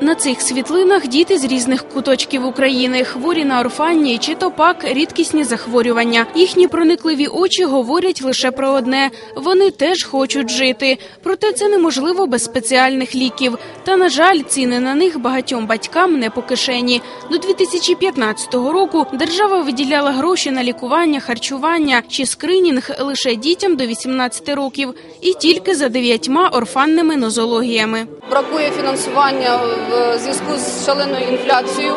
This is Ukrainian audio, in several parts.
На цих світлинах діти з різних куточків України, хворі на орфанні чи то пак рідкісні захворювання. Їхні проникливі очі говорять лише про одне: вони теж хочуть жити. Проте це неможливо без спеціальних ліків. Та на жаль, ціни на них багатьом батькам не по кишені. До 2015 року держава виділяла гроші на лікування, харчування чи скринінг лише дітям до 18 років, і тільки за дев'ятьма орфанними нозологіями. Бракує фінансування в зв'язку з шаленою інфляцією.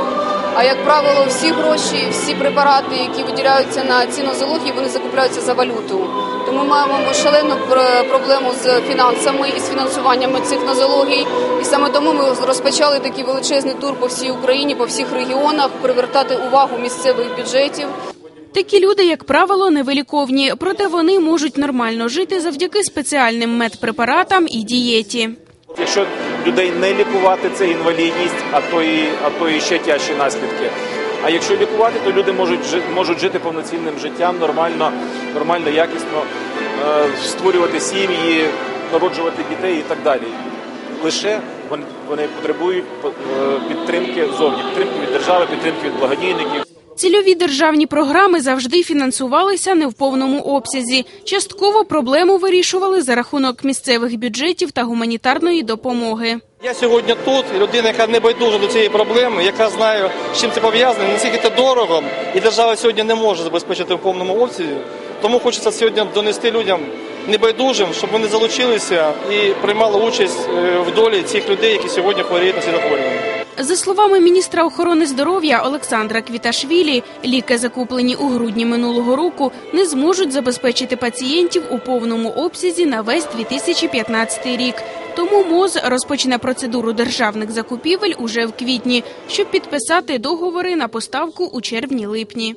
А як правило, всі гроші, всі препарати, які виділяються на ці нозології, вони закупляються за валюту. Тому маємо шалену проблему з фінансами і з фінансуванням цих нозологій. І саме тому ми розпочали такий величезний тур по всій Україні, по всіх регіонах, привертати увагу місцевих бюджетів. Такі люди, як правило, невиліковні, проте вони можуть нормально жити завдяки спеціальним медпрепаратам і дієті. Якщо людей не лікувати, це інвалідність, а то і, а то і ще тяжчі наслідки. А якщо лікувати, то люди можуть можуть жити повноцінним життям, нормально, нормально, якісно е, створювати сім'ї, народжувати дітей і так далі. Лише вони, вони потребують е, підтримки зовні, підтримки від держави, підтримки від благодійників. Цільові державні програми завжди фінансувалися не в повному обсязі. Частково проблему вирішували за рахунок місцевих бюджетів та гуманітарної допомоги. Я сьогодні тут, людина, яка не байдужа до цієї проблеми, яка знає, з чим це пов'язано, наскільки це дорого, і держава сьогодні не може забезпечити в повному обсязі. Тому хочеться сьогодні донести людям небайдужим, щоб вони залучилися і приймали участь е, в долі цих людей, які сьогодні хворіють на ці захворювання. За словами міністра охорони здоров'я Олександра Квіташвілі, ліки, закуплені у грудні минулого року, не зможуть забезпечити пацієнтів у повному обсязі на весь 2015 рік. Тому МОЗ розпочне процедуру державних закупівель уже в квітні, щоб підписати договори на поставку у червні-липні.